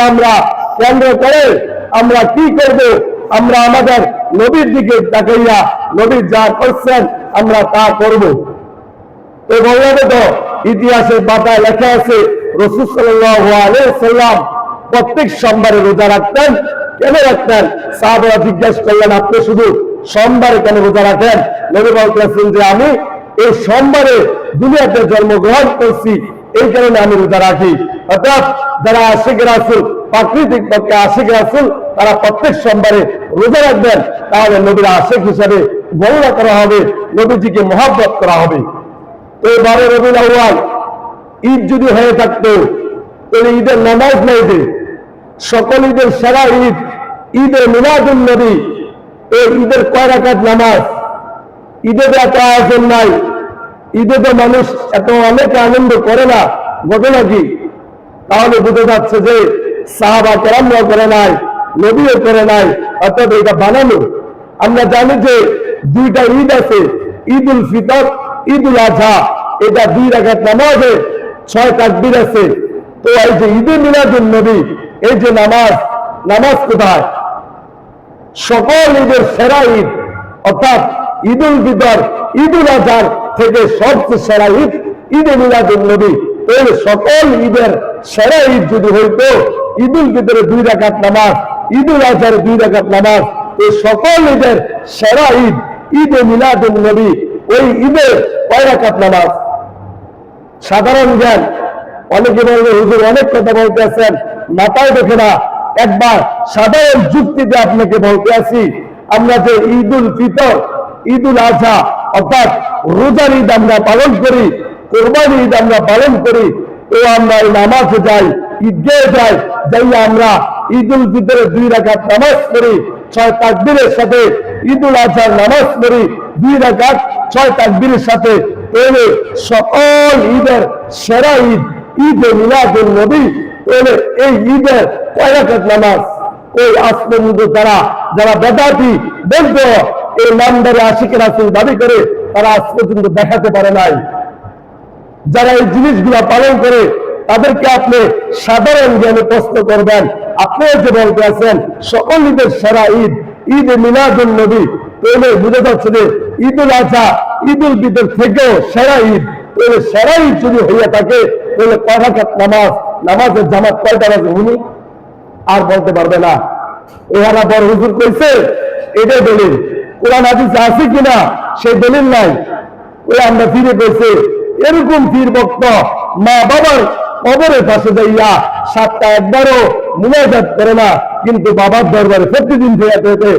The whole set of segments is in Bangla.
ঈদকে আমরা কেন্দ্র করে আমরা কি করব? আমরা আমাদের নবীর দিকে তাকাইয়া নবীর যা করছেন আমরা তা করব। তো বললাম তো ইতিহাসের পাতায় লেখা আছে, রসুল সাল্লাম প্রত্যেক সোমবারে রোজা রাখতেন। কেন রাখতেন? সাহাবারা জিজ্ঞেস করলেন, আপনি শুধু সোমবারে কেন রোজা রাখেন? নবী বলতেছেন যে, আমি এই সোমবারে দুনিয়াতে জন্মগ্রহণ করছি। এই কারণে আমি রোজা রাখি। অর্থাৎ যারা আশিক রাসুল, প্রাকৃতিক পক্ষে আশিক রাসুল, তারা প্রত্যেক সোমবারে রোজা রাখবেন। তাহলে নবীর আশিক হিসাবে গণনা করা হবে, নবীজিকে মহাব্বত করা হবে। তো এবারে রবিউল আউয়াল, ঈদ যদি হয়ে থাকতো, তাহলে ঈদের নামাজ নাই সকল ঈদের সেরা ঈদ, ঈদের মিলাদুল নবী, এই ঈদের কয় রাকাত নামাজ? ঈদের এত নাই। ঈদে তো মানুষ এত অনেক আনন্দ করে না, ঘটনা কি? তাহলে বুঝে যাচ্ছে যে সাহাবা কেরামরাও করে নাই, নবীও করে নাই, অর্থাৎ এটা বানানো। আমরা জানি যে দুইটা ঈদ আছে ঈদ উল ফিতর ঈদ উল আজহা এটা দুই রাখাত নামাজে ছয় তাকবির আছে। তো এই যে ঈদে মিলাদুল নবী, এই যে নামাজ নামাজ কোথায়? সকল ঈদের সেরা ঈদ, অর্থাৎ ঈদ উল ফিতর ঈদ উল আজহার থেকে সবচেয়ে সেরা ঈদ, ঈদে মিলাদুল নবী। এই সকল ঈদের সেরা ঈদ যদি হইতো ঈদ উল ফিতরে দুই রাকাত নামাজ ঈদ উল আজহার দুই রাকাত নামাজ, এই সকল ঈদের সেরা ঈদ, ঈদে মিলাদুল নবী, ওই ঈদের কয় রাকাত নামাজ? সাধারণ জ্ঞান। অনেকে বলবে, হুজুর অনেক কথা বলতে আছেন। মাথায় দেখে না। একবার সাধারণ যুক্তিতে আপনাকে বলতে আছি আমরা যে ঈদ উল ফিতর ঈদ উল আজহা অর্থাৎ রোজার ঈদ আমরা পালন করি কোরবানি ঈদ আমরা পালন করি, তো আমরা এই নামাজে যাই, ঈদগাহে যাই যাই আমরা ঈদ উল ফিতরের দুই রাকাত নামাজ পড়ি, ছয় তাকবীরের সাথে ঈদ উল আজহার নামাজ পড়ি, দুই রাকাত, ছয় তাকবীরের সাথে। তাহলে সকল ঈদের সেরা ঈদ, ঈদে মিলাদুল নবী তাহলে এই ঈদের কয় রাকাত নামাজ? ওই আসমান তারা যারা বেদাতি বলতো এই নামদারে আশিকে রাসুল দাবি করে তারা আজ পর্যন্ত দেখাতে পারে নাই। যারা এই জিনিসগুলো পালন করে, তাদেরকে আপনি সাধারণ জ্ঞানে প্রশ্ন করবেন। আপনিও যে বলতে আছেন, সকল ঈদের সেরা ঈদ ঈদ এ মিলাদুল নবী তাহলে বুঝে যাচ্ছে যে ঈদ উল আজহা ঈদ উল ফিতর থেকেও সেরা ঈদ। তাহলে সেরা ঈদ যদি হইয়া থাকে, তাহলে কয় রাকাত নামাজ? নামাজের জামাত কয়টা বাজে উনি আর বলতে পারবে না। এহারা বড় হুজুর কইছে, এটাই দলিল। কোরআন হাদিস আছে কিনা সেই দলিল নাই। ওই আমরা ফিরে পেয়েছে। এরকম ফির বক্ত মা বাবার কবরের পাশে যাইয়া সাতটা একবারও মুনাজাত করে না, কিন্তু বাবার দরবারে প্রতিদিন ফেরাতে হতে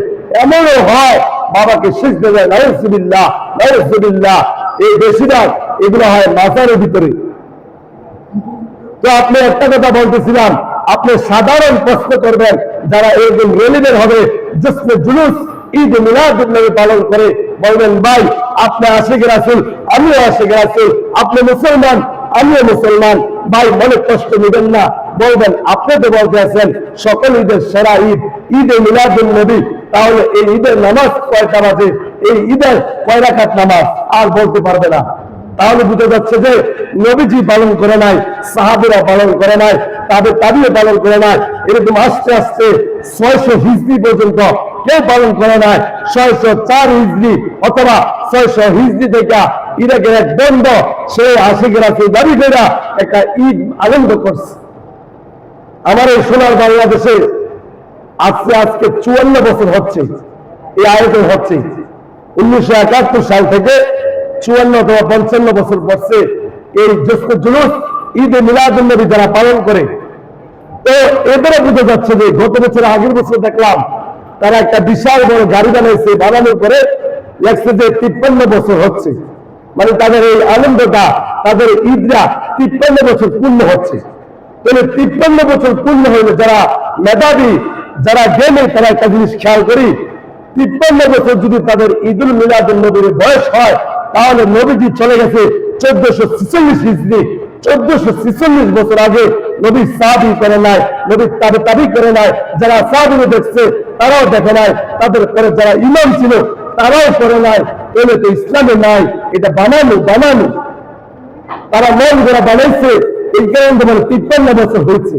এমনও হয়, বাবাকে শেষ দেবে নাউজুবিল্লাহ নাউজুবিল্লাহ। এই বেশিরভাগ এগুলো হয় মাজারের ভিতরে। তো আপনি একটা কথা বলতেছিলাম, আপনি সাধারণ প্রশ্ন করবেন, যারা এরকম রেলিদের হবে জুলুস ঈদ মিলাদুল্লাহ পালন করে বলবেন, ভাই, আপনি আশিক রাসুল, আমিও আশিক রাসুল, আপনি মুসলমান, আমিও মুসলমান। ভাই, মনে কষ্ট নেবেন না। বলবেন, আপনি তো বলতে আছেন, সকল ঈদের সেরা ঈদ, ঈদে মিলাদুল নবী, তাহলে এই ঈদের নামাজ কয়টা বাজে? এই ঈদের কয় রাকাত নামাজ? আর বলতে পারবে না। তাহলে বুঝে যাচ্ছে যে নবীজি পালন করে নাই, সাহাবিরা পালন করে নাই, তাদের তাবিও পালন করে নাই, এরকম আস্তে আস্তে ছয়শো হিজড়ি পর্যন্ত কেউ পালন করে নাই। ছয়শো চার হিজড়ি অথবা ছয়শো হিজড়ি থেকে ইরাকের এক বন্ধ, সে আশিকেরা সেই দাবি করে একটা ঈদ আনন্দ করছে। আমার এই সোনার বাংলাদেশে আজকে আজকে চুয়ান্ন বছর হচ্ছে, এই আয়োজন হচ্ছে। উনিশশো একাত্তর সাল থেকে চুয়ান্ন অথবা পঞ্চান্ন বছর পড়ছে এই জ্যেষ্ঠ জুলুস, ঈদে মিলাদুল্নবী যারা পালন করে। তো এবারে বুঝে যাচ্ছে যে গত বছর আগের বছর দেখলাম তারা একটা বিশাল বড় গাড়ি বানাইছে, বানানোর পরে লেখছে যে তিপ্পান্ন বছর হচ্ছে। মানে তাদের এই আনন্দটা, তাদের ঈদরা তিপ্পান্ন বছর পূর্ণ হচ্ছে। তাহলে তিপ্পান্ন বছর পূর্ণ হইলে যারা মেধাবী, যারা গেমে, তারা একটা জিনিস খেয়াল করি, তিপ্পান্ন বছর যদি তাদের ঈদুল মিলাদুল নবীর বয়স হয়, তাহলে নবীজি চলে গেছে চোদ্দশো ছিচল্লিশ হিজড়ি। চোদ্দশো ছিচল্লিশ বছর আগে নবী সাবি করে নাই, নবী তাবে তাবি করে নাই। যারা সাবিনে দেখছে তারাও দেখে নাই, তাদের পরে যারা ইমাম ছিল, তারাও করে নাই এলে তো ইসলামে নাই, এটা বানানো বানানো। তারা মন যারা বানাইছে, এই কারণে তোমার তিপ্পান্ন বছর হয়েছে।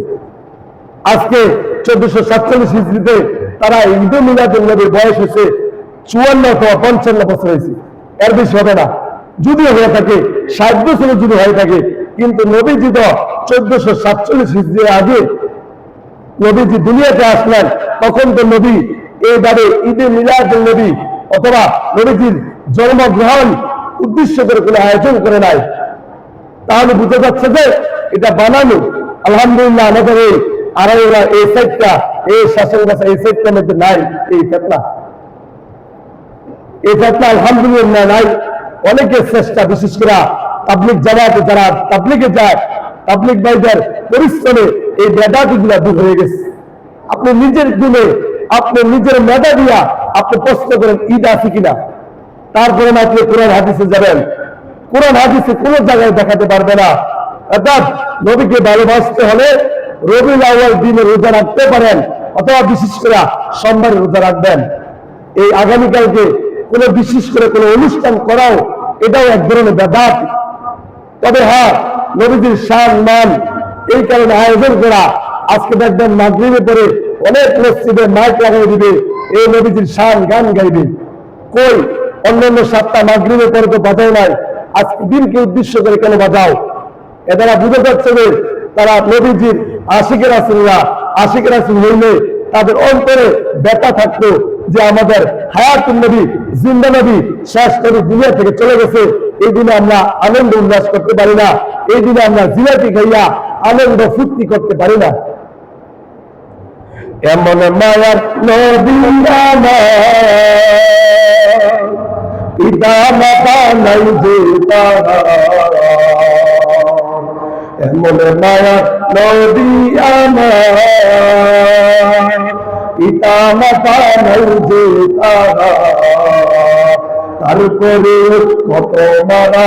আজকে চোদ্দশো সাতচল্লিশ হিজড়িতে তারা ঈদ মিলাদুল নবীর বয়স হয়েছে, চুয়ান্ন অথবা পঞ্চান্ন বছর হয়েছে। এর বেশি হবে না। যদিও হয়ে থাকে, ষাট বছর যদি হয়ে থাকে, কিন্তু নবীজি তো চোদ্দশো সাতচল্লিশ হিজড়ির আগে নবীজি দুনিয়াতে আসলেন, তখন তো নবী এইভাবে ঈদে মিলাদুল নবী অথবা নবীজির জন্মগ্রহণ উদ্দেশ্য করে কোনো আয়োজন করে নাই। তাহলে বুঝতে যাচ্ছে যে এটা বানানো, আলহামদুলিল্লাহ আমাদের এই আড়াইরা এই সাইডটা এই শাসন গাছা এই সাইডটার মধ্যে নাই এই ফেতনা। এই ফেতনা আলহামদুলিল্লাহ নাই। অনেকের চেষ্টা বিশেষ করে তাবলিক জামাতে যারা তাবলিকে যায় তাবলিক ভাইদের পরিশ্রমে এই বেদাতি গুলা দূর হয়ে গেছে। আপনি নিজের দিনে, আপনি নিজের মেধা দিয়া আপনি প্রশ্ন করেন, ঈদ আছে কিনা? তারপরে আপনি কোরআন হাদিসে যাবেন। কোরআন হাদিসে কোনো জায়গায় দেখাতে পারবে না। অর্থাৎ নবীকে ভালোবাসতে হলে রবি আউয়াল দিনে রোজা রাখতে পারেন, অথবা বিশেষ করে সোমবারে রোজা রাখবেন। এই আগামীকালকে কোনো বিশেষ করে কোনো অনুষ্ঠান করাও এটাও এক ধরনের বেদাত তবে হ্যাঁ নবীজির শান, মান এই কারণে আয়োজন করা, আজকে দেখবেন মাগরিবে পরে অনেক মসজিদে মাইক লাগাই দিবে এই নবীজির শান, গান গাইবে। কই? অন্যান্য সাতটা মাগরিবে পরে তো বাজাও নাই। আজকে দিনকে উদ্দেশ্য করে কেন বাজাও? এদারা বুঝে যাচ্ছে যে তারা নবীজির আশিকের আসিনরা আশিকের আসিন হইলে তাদের অন্তরে ব্যথা থাকতো যে আমাদের হায়াতুল নবী, জিন্দা নবী শেষ নবী দুনিয়া থেকে চলে গেছে। এই দিনে আমরা আনন্দ উল্লাস করতে পারি না। এই দিনে আমরা জিলাপি খাইয়া আনন্দ ফুর্তি করতে পারি না। এমন মায়ার পিতা মাতা নাই যে এমন মায়া নদী আমার। পিতা মাতা নাই যে তারা। তারপরে কত মারা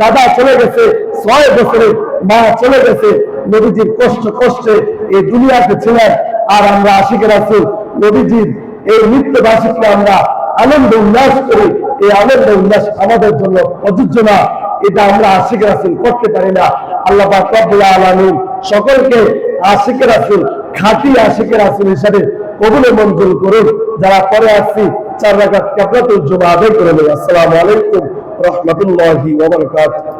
দাদা চলে গেছে, ছয় বছরে মা চলে গেছে। নবীজির কষ্ট কষ্টে এই দুনিয়াতে ছিলেন। আর আমরা আশিকের আছি, নবীজির এই মৃত্যুবাসীকে আমরা আনন্দ উল্লাস করি। এই আনন্দ উল্লাস আমাদের জন্য প্রযোজ্য না। এটা আমরা আশিকের আসিল করতে পারি না। আল্লাহ পাক রব্বুল আলামিন সকলকে আশিকের আসিল খাঁটি আশিকের আসিল হিসাবে কবুলে মঞ্জুর করুন। যারা পরে আসছি, চার রাখাত ক্যাপরাতুল জমা আদায় করে নেবে। আসসালামু আলাইকুম। ورحمة الله وبركاته